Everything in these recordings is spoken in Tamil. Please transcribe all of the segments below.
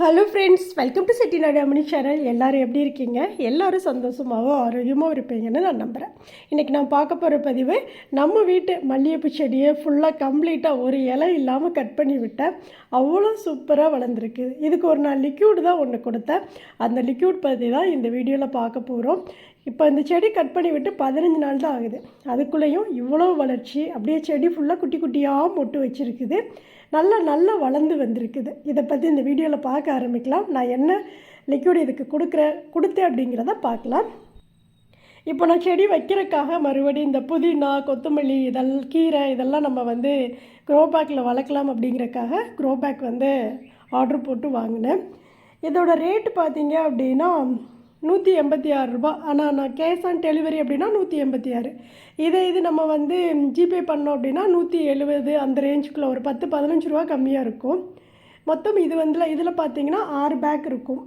Hello friends welcome to Chettinadu Ammani channel எல்லாரும் எப்படி இருக்கீங்க? எல்லோரும் சந்தோஷமாகவும் ஆரோக்கியமாகவும் இருப்பீங்கன்னு நான் நம்புகிறேன் இன்றைக்கி நான் பார்க்க போகிற பதிவு நம்ம வீட்டு மல்லிகைப்பூ செடியை ஃபுல்லாக கம்ப்ளீட்டாக ஒரு இலை இல்லாமல் கட் பண்ணி விட்டேன் அவ்வளோ சூப்பராக வளர்ந்துருக்கு. இதுக்கு ஒரு நான் லிக்யூடு தான் ஒன்று கொடுத்தேன். அந்த லிக்யூட் பற்றி தான் இந்த வீடியோவில் பார்க்க போகிறோம் இப்போ இந்த செடி கட் பண்ணி விட்டு பதினஞ்சு நாள் தான் ஆகுது. அதுக்குள்ளேயும் இவ்வளோ வளர்ச்சி அப்படியே செடி ஃபுல்லாக குட்டி குட்டியாக மொட்டு வச்சுருக்குது. நல்லா நல்லா வளர்ந்து வந்திருக்குது. இதை பற்றி இந்த வீடியோவில் பார்க்க ஆரம்பிக்கலாம். நான் என்ன லிக்விட் இதுக்கு கொடுக்குற கொடுத்தேன் அப்படிங்கிறத பார்க்கலாம். இப்போ நான் செடி வைக்கிறதுக்காக மறுபடியும் இந்த புதினா கொத்தமல்லி இதெல் கீரை இதெல்லாம் நம்ம வந்து க்ரோ பேக்கில் வளர்க்கலாம் அப்படிங்கிறக்காக க்ரோ பேக் வந்து ஆர்டர் போட்டு வாங்கினேன். இதோட ரேட்டு பார்த்தீங்க அப்படின்னா நூற்றி எண்பத்தி ஆறு ரூபா. ஆனால் நான் கேஷ் ஆன் டெலிவரி அப்படின்னா நூற்றி எண்பத்தி ஆறு. இதே இது நம்ம வந்து ஜிபே பண்ணோம் அப்படின்னா நூற்றி எழுபது அந்த ரேஞ்சுக்குள்ளே ஒரு பத்து பதினஞ்சு ரூபா கம்மியாக இருக்கும். மொத்தம் இது வந்து இதில் பார்த்தீங்கன்னா ஆறு பேக் இருக்கும்.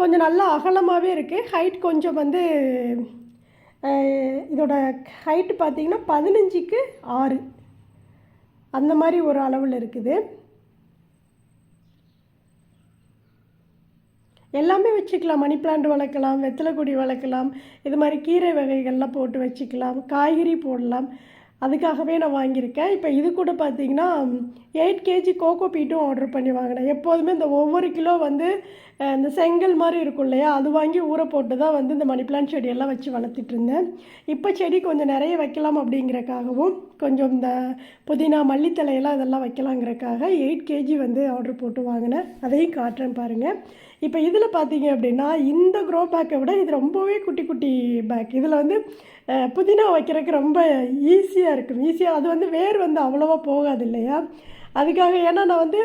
கொஞ்சம் நல்லா அகலமாகவே இருக்குது ஹைட் கொஞ்சம் வந்து இதோட ஹைட்டு பார்த்தீங்கன்னா பதினஞ்சுக்கு ஆறு. அந்த மாதிரி ஒரு அளவில் இருக்குது. எல்லாமே வச்சுக்கலாம். மணி பிளான்ட் வளர்க்கலாம் வெத்தலை கொடி வளர்க்கலாம் இது மாதிரி கீரை வகைகள்லாம் போட்டு வச்சுக்கலாம் காய்கறி போடலாம். அதுக்காகவே நான் வாங்கியிருக்கேன். இப்போ இது கூட பார்த்தீங்கன்னா எயிட் கேஜி கோகோ பீட்டும் ஆர்டர் பண்ணி வாங்கினேன். எப்போதுமே இந்த ஒவ்வொரு கிலோ வந்து இந்த செங்கல் மாதிரி இருக்கும் இல்லையா? அது வாங்கி ஊற போட்டு தான் வந்து இந்த மணி பிளான்ட் செடியெல்லாம் வச்சு வளர்த்துட்டு இருந்தேன். இப்போ செடி கொஞ்சம் நிறைய வைக்கலாம் அப்படிங்கிறக்காகவும் கொஞ்சம் இந்த புதினா மல்லித்தலையெல்லாம் இதெல்லாம் வைக்கலாங்கிறக்காக எயிட் கேஜி வந்து ஆர்டர் போட்டு வாங்கினேன். அதையும் காட்டுறேன் பாருங்கள் இப்போ இதில் பார்த்தீங்க அப்படின்னா இந்த க்ரோ பேக்கை விட இது ரொம்பவே குட்டி குட்டி பேக் இதில் வந்து புதினா வைக்கிறதுக்கு ரொம்ப ஈஸியாக இருக்கும். ஈஸியாக அது வந்து வேர் வந்து அவ்வளோவா போகாது இல்லையா? அதுக்காக ஏன்னா நான் வந்து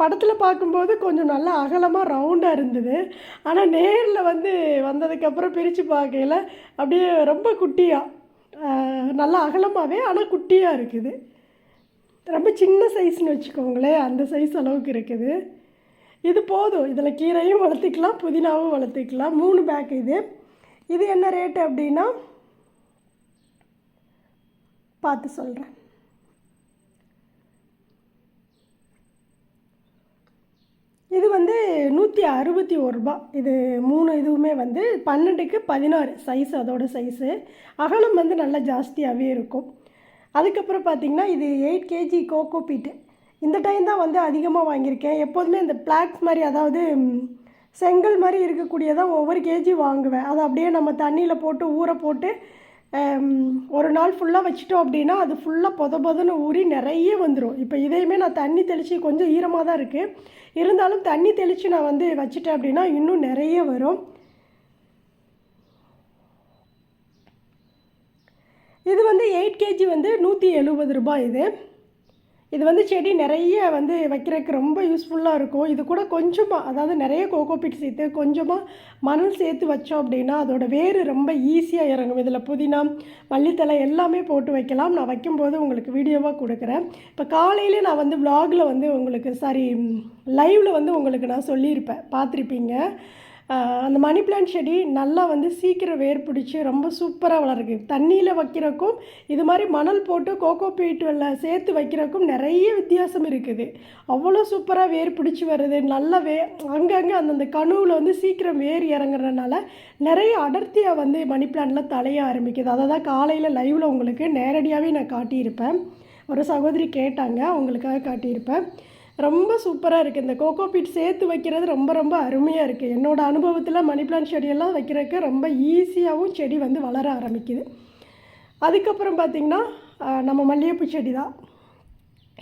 படத்தில் பார்க்கும்போது கொஞ்சம் நல்லா அகலமாக ரவுண்டாக இருந்தது. ஆனால் நேரில் வந்து வந்ததுக்கப்புறம் பிரித்து பார்க்கையில் அப்படியே ரொம்ப குட்டியாக நல்லா அகலமாகவே ஆனால் குட்டியாக இருக்குது. ரொம்ப சின்ன சைஸ்னு வச்சுக்கோங்களேன் அந்த சைஸ் அளவுக்கு இருக்குது. இது போதும். இதில் கீரையும் வளர்த்துக்கலாம் புதினாவும் வளர்த்துக்கலாம். மூணு பேக் இது. இது என்ன ரேட்டு அப்படின்னா? பார்த்து சொல்கிறேன் இது வந்து நூற்றி அறுபத்தி ஒரு ரூபா. இது மூணு இதுவுமே வந்து பன்னெண்டுக்கு பதினாறு சைஸ் அதோட சைஸு அகலம் வந்து நல்லா ஜாஸ்தியாகவே இருக்கும். அதுக்கப்புறம் பார்த்திங்கன்னா இது எயிட் கேஜி கோகோ பீட்டு இந்த டைம் தான் வந்து அதிகமாக வாங்கியிருக்கேன். எப்போதுமே இந்த பிளாக்ஸ் மாதிரி அதாவது செங்கல் மாதிரி இருக்கக்கூடியதான் ஒவ்வொரு கேஜி வாங்குவேன். அதை அப்படியே நம்ம தண்ணியில் போட்டு ஊற போட்டு ஒரு நாள் ஃபுல்லாக வச்சிட்டோம் அப்படின்னா அது ஃபுல்லாக பொத பொதன்னு ஊறி நிறைய வந்துடும் இப்போ இதையுமே நான் தண்ணி தெளித்து கொஞ்சம் ஈரமாக தான் இருக்குது இருந்தாலும் தண்ணி தெளித்து நான் வந்து வச்சிட்டேன் அப்படின்னா இன்னும் நிறைய வரும். இது வந்து எயிட் கேஜி வந்து நூற்றி எழுபது ரூபாய் இது. இது வந்து செடி நிறைய வந்து வைக்கிறதுக்கு ரொம்ப யூஸ்ஃபுல்லாக இருக்கும். இது கூட கொஞ்சமாக அதாவது நிறைய கோகோபிட் சேர்த்து கொஞ்சமாக மணல் சேர்த்து வச்சோம் அப்படின்னா அதோடய வேர் ரொம்ப ஈஸியாக இறங்கும். இதில் புதினா மல்லித்தலை எல்லாமே போட்டு வைக்கலாம். நான் வைக்கும்போது உங்களுக்கு வீடியோவாக கொடுக்குறேன். இப்போ காலையிலே நான் வந்து வ்ளாகில் வந்து உங்களுக்கு சாரி லைவில் வந்து உங்களுக்கு நான் சொல்லியிருப்பேன். பார்த்துருப்பீங்க. அந்த மணி பிளான்ட் செடி நல்லா வந்து சீக்கிரம் வேர் பிடிச்சி ரொம்ப சூப்பராக வளருது தண்ணியில் வைக்கிறக்கும் இது மாதிரி மணல் போட்டு கோகோ பீட்டுல சேர்த்து வைக்கிறக்கும் நிறைய வித்தியாசம் இருக்குது. அவ்வளோ சூப்பராக வேர் பிடிச்சி வருது. நல்ல வே அங்கங்கே அந்தந்த கணுவில் வந்து சீக்கிரம் வேர் இறங்குறதுனால நிறைய அடர்த்தியாக வந்து மணி பிளான்ட்டில் தலைய ஆரம்பிக்குது. அதை தான் காலையில் லைவில் உங்களுக்கு நேரடியாகவே நான் காட்டியிருப்பேன். ஒரு சகோதரி கேட்டாங்க அவங்களுக்காக காட்டியிருப்பேன். ரொம்ப சூப்பராக இருக்குது இந்த கோகோ பீட் சேர்த்து வைக்கிறது ரொம்ப ரொம்ப அருமையாக இருக்குது என்னோடய அனுபவத்தில் மணி பிளான்ட் செடியெல்லாம் வைக்கிறதுக்கு ரொம்ப ஈஸியாகவும் செடி வந்து வளர ஆரம்பிக்குது. அதுக்கப்புறம் பார்த்திங்கன்னா நம்ம மல்லிகைப்பூ செடி தான்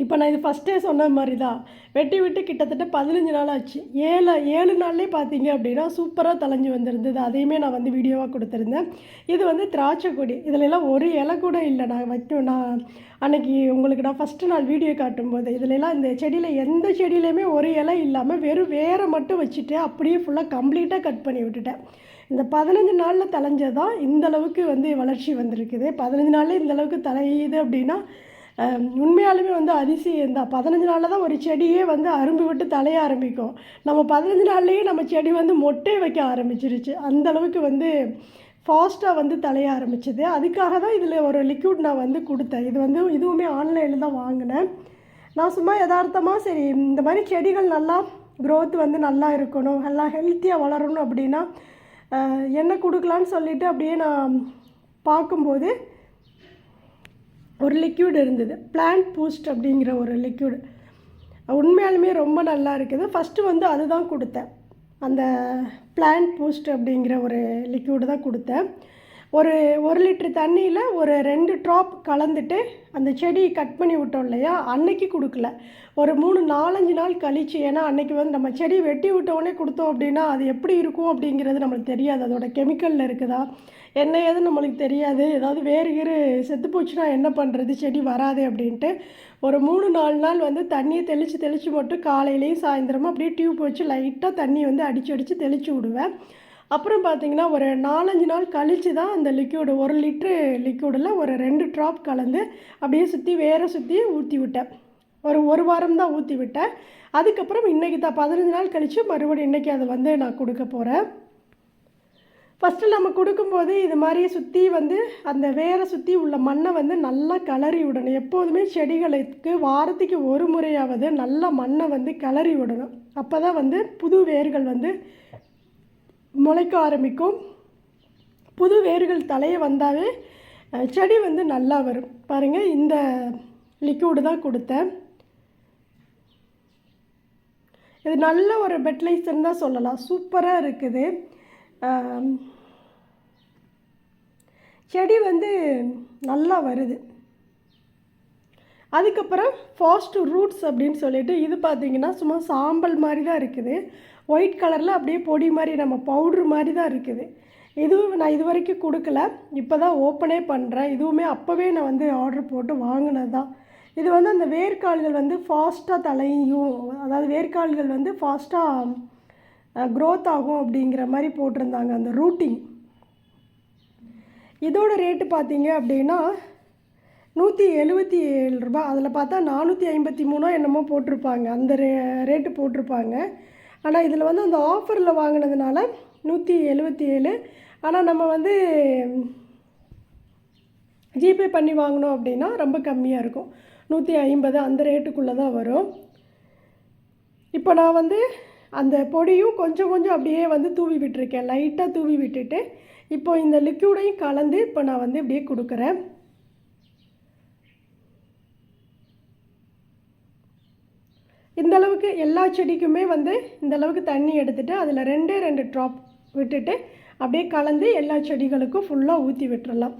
இப்போ நான் இது ஃபஸ்ட்டே சொன்ன மாதிரி தான் வெட்டி விட்டு கிட்டத்தட்ட பதினஞ்சு நாள் ஆச்சு. ஏழு ஏழு நாள்லேயே பார்த்தீங்க அப்படின்னா சூப்பராக தலைஞ்சு வந்திருந்தது அதையுமே நான் வந்து வீடியோவாக கொடுத்துருந்தேன். இது வந்து திராட்சை கொடி. இதுலலாம் ஒரு இலை கூட இல்லை. நான் வைக்கும் நான் அன்னைக்கு உங்களுக்கு நான் ஃபஸ்ட்டு நாள் வீடியோ காட்டும்போது இதுலலாம் இந்த செடியில் எந்த செடியிலையுமே ஒரு இலை இல்லாமல் வெறும் வேரை மட்டும் வச்சுட்டு அப்படியே ஃபுல்லாக கம்ப்ளீட்டாக கட் பண்ணி விட்டுட்டேன். இந்த பதினஞ்சு நாளில் தலைஞ்சதான் இந்தளவுக்கு இந்த அளவுக்கு வந்து வளர்ச்சி வந்திருக்குது. பதினஞ்சு நாளில் இந்த அளவுக்கு தலையுது அப்படின்னா உண்மையாலுமே வந்து அதிசயம் தான் பதினஞ்சு நாளில் தான் ஒரு செடியே வந்து அரும்பு விட்டு தலைய ஆரம்பிக்கும். நம்ம பதினஞ்சு நாள்லேயே நம்ம செடி வந்து மொட்டை வைக்க ஆரம்பிச்சிருச்சு. அந்தளவுக்கு வந்து ஃபாஸ்ட்டாக வந்து தலைய ஆரம்பிச்சது. அதுக்காக தான் இதில் ஒரு லிக்விட் நான் வந்து கொடுத்தேன். இது வந்து இதுவுமே ஆன்லைனில் தான் வாங்கினேன். நான் சும்மா யதார்த்தமாக சரி இந்த மாதிரி செடிகள் நல்லா க்ரோத் வந்து நல்லா இருக்கணும் நல்லா ஹெல்த்தியாக வளரணும் அப்படின்னா என்ன கொடுக்கலான்னு சொல்லிட்டு அப்படியே நான் பார்க்கும்போது ஒரு லிக்யூட் இருந்தது. பிளான்ட் பூஸ்ட் அப்படிங்கிற ஒரு லிக்யூடு உண்மையாலுமே ரொம்ப நல்லா இருக்குது. ஃபஸ்ட்டு வந்து அதுதான் கொடுத்தேன். அந்த பிளான்ட் பூஸ்ட் அப்படிங்கிற ஒரு லிக்யூடு தான் கொடுத்தேன். ஒரு ஒரு லிட்டர் தண்ணியில் ஒரு ரெண்டு ட்ராப் கலந்துட்டு அந்த செடியை கட் பண்ணி விட்டோம் இல்லையா? அன்னைக்கு கொடுக்கல. ஒரு மூணு நாலஞ்சு நாள் கழிச்சு ஏன்னா அன்னைக்கு வந்து நம்ம செடி வெட்டி விட்ட கொடுத்தோம் அப்படின்னா அது எப்படி இருக்கும் அப்படிங்கிறது நம்மளுக்கு தெரியாது. அதோட கெமிக்கலில் இருக்குதா? என்ன ஏதுன்னு நம்மளுக்கு தெரியாது. ஏதாவது வேறு கீறு செத்து போச்சுன்னா என்ன பண்ணுறது செடி வராது அப்படின்ட்டு ஒரு மூணு நாலு நாள் வந்து தண்ணியை தெளித்து தெளித்து மட்டும் காலையிலையும் சாயந்தரமும் அப்படியே டியூப் வச்சு லைட்டாக தண்ணி வந்து அடித்து அடித்து தெளித்து விடுவேன். அப்புறம் பார்த்தீங்கன்னா ஒரு நாலஞ்சு நாள் கழித்து தான் அந்த லிக்யூடு ஒரு லிட்ரு லிக்யூடில் ஒரு ரெண்டு ட்ராப் கலந்து அப்படியே சுற்றி வேற சுற்றி ஊற்றி விட்டேன். ஒரு ஒரு வாரம் தான் ஊற்றி விட்டேன். அதுக்கப்புறம் இன்றைக்கி தான் பதினஞ்சு நாள் கழித்து மறுபடியும் இன்றைக்கி அதை வந்து நான் கொடுக்க போகிறேன் ஃபஸ்ட்டு நம்ம கொடுக்கும்போது இது மாதிரி சுற்றி வந்து அந்த வேரை சுற்றி உள்ள மண்ணை வந்து நல்லா கிளறி விடணும். எப்போதுமே செடிகளுக்கு வாரத்துக்கு ஒரு முறையாவது நல்லா மண்ணை வந்து கிளறி விடணும். அப்போ தான் வந்து புது வேர்கள் வந்து முளைக்க ஆரம்பிக்கும். புது வேர்கள் தலைய வந்தாவே செடி வந்து நல்லா வரும். பாருங்கள் இந்த லிக்யூடு தான் கொடுத்தேன். இது நல்ல ஒரு பெட்லைசர்னு தான் சொல்லலாம். சூப்பராக இருக்குது. செடி வந்து நல்லா வருது. அதுக்கப்புறம் ஃபாஸ்ட் ரூட்ஸ் அப்படின்னு சொல்லிட்டு இது பார்த்திங்கன்னா சும்மா சாம்பல் மாதிரி தான் இருக்குது. ஒயிட் கலரில் அப்படியே பொடி மாதிரி நம்ம பவுட்ரு மாதிரி தான் இருக்குது. இதுவும் நான் இது வரைக்கும் கொடுக்கல. இப்போ தான் ஓப்பனே பண்ணுறேன் இதுவுமே அப்போவே நான் வந்து ஆர்டர் போட்டு வாங்கினது தான் இது வந்து அந்த வேர்க்கால்கள் வந்து ஃபாஸ்ட்டாக தலையும். அதாவது வேர்க்கால்கள் வந்து ஃபாஸ்ட்டாக க்ரோத் ஆகும் அப்படிங்கிற மாதிரி போட்டிருந்தாங்க அந்த ரூட்டிங் இதோட ரேட்டு பார்த்தீங்க அப்படின்னா நூற்றி எழுபத்தி ஏழு ரூபாய் அதில் பார்த்தா நானூற்றி ஐம்பத்தி மூணோ என்னமோ போட்டிருப்பாங்க. அந்த ரே ரேட்டு போட்டிருப்பாங்க. ஆனால் இதில் வந்து அந்த ஆஃபரில் வாங்கினதுனால நூற்றி எழுபத்தி ஏழு. ஆனால் நம்ம வந்து ஜிபே பண்ணி வாங்கினோம் அப்படின்னா ரொம்ப கம்மியாக இருக்கும். நூற்றி ஐம்பது அந்த ரேட்டுக்குள்ளே தான் வரும். இப்போ நான் வந்து அந்த பொடியும் கொஞ்சம் கொஞ்சம் அப்படியே வந்து தூவி விட்டுருக்கேன். லைட்டாக தூவி விட்டுட்டு இப்போ இந்த லிக்யூடையும் கலந்து இப்போ நான் வந்து இப்படியே கொடுக்குறேன். இந்த அளவுக்கு எல்லா செடிக்குமே வந்து இந்த அளவுக்கு தண்ணி எடுத்துகிட்டு அதில் ரெண்டே ரெண்டு ட்ராப் விட்டுட்டு அப்படியே கலந்து எல்லா செடிகளுக்கும் ஃபுல்லாக ஊற்றி விட்டுறலாம்.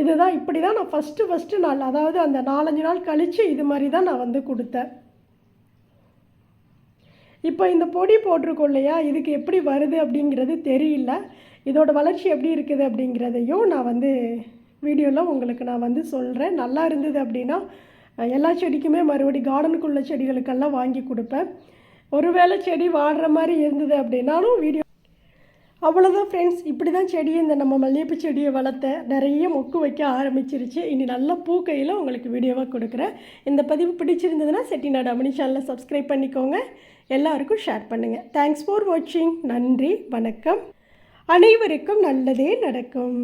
இதுதான் இப்படி தான் நான் ஃபஸ்ட்டு ஃபஸ்ட்டு நாள் அதாவது அந்த நாலஞ்சு நாள் கழித்து இது மாதிரி தான் நான் வந்து கொடுத்தேன். இப்போ இந்த பொடி போட்டிருக்கோம் இல்லையா? இதுக்கு எப்படி வருது அப்படிங்கிறது தெரியல. இதோட வளர்ச்சி எப்படி இருக்குது அப்படிங்கிறதையும் நான் வந்து வீடியோவில் உங்களுக்கு நான் வந்து சொல்கிறேன் நல்லா இருந்தது அப்படின்னா எல்லா செடிக்குமே மறுபடி கார்டனுக்குள்ள செடிகளுக்கெல்லாம் வாங்கி கொடுப்பேன். ஒருவேளை செடி வாடுற மாதிரி இருந்தது அப்படின்னாலும் வீடியோ அவ்வளோதான் ஃப்ரெண்ட்ஸ் இப்படி தான் செடியை இந்த நம்ம மல்லிகைப்பூ செடியை வளர்த்த நிறைய மொக்கு வைக்க ஆரம்பிச்சிருச்சு. இனி நல்லா பூக்கையில் உங்களுக்கு வீடியோவாக கொடுக்குறேன். இந்த பதிவு பிடிச்சிருந்ததுன்னா செட்டிநாடு அமனி சேனலை சப்ஸ்கிரைப் பண்ணிக்கோங்க. எல்லாருக்கும் ஷேர் பண்ணுங்கள் தேங்க்ஸ் ஃபார் வாட்சிங் நன்றி வணக்கம். அனைவருக்கும் நல்லதே நடக்கும்.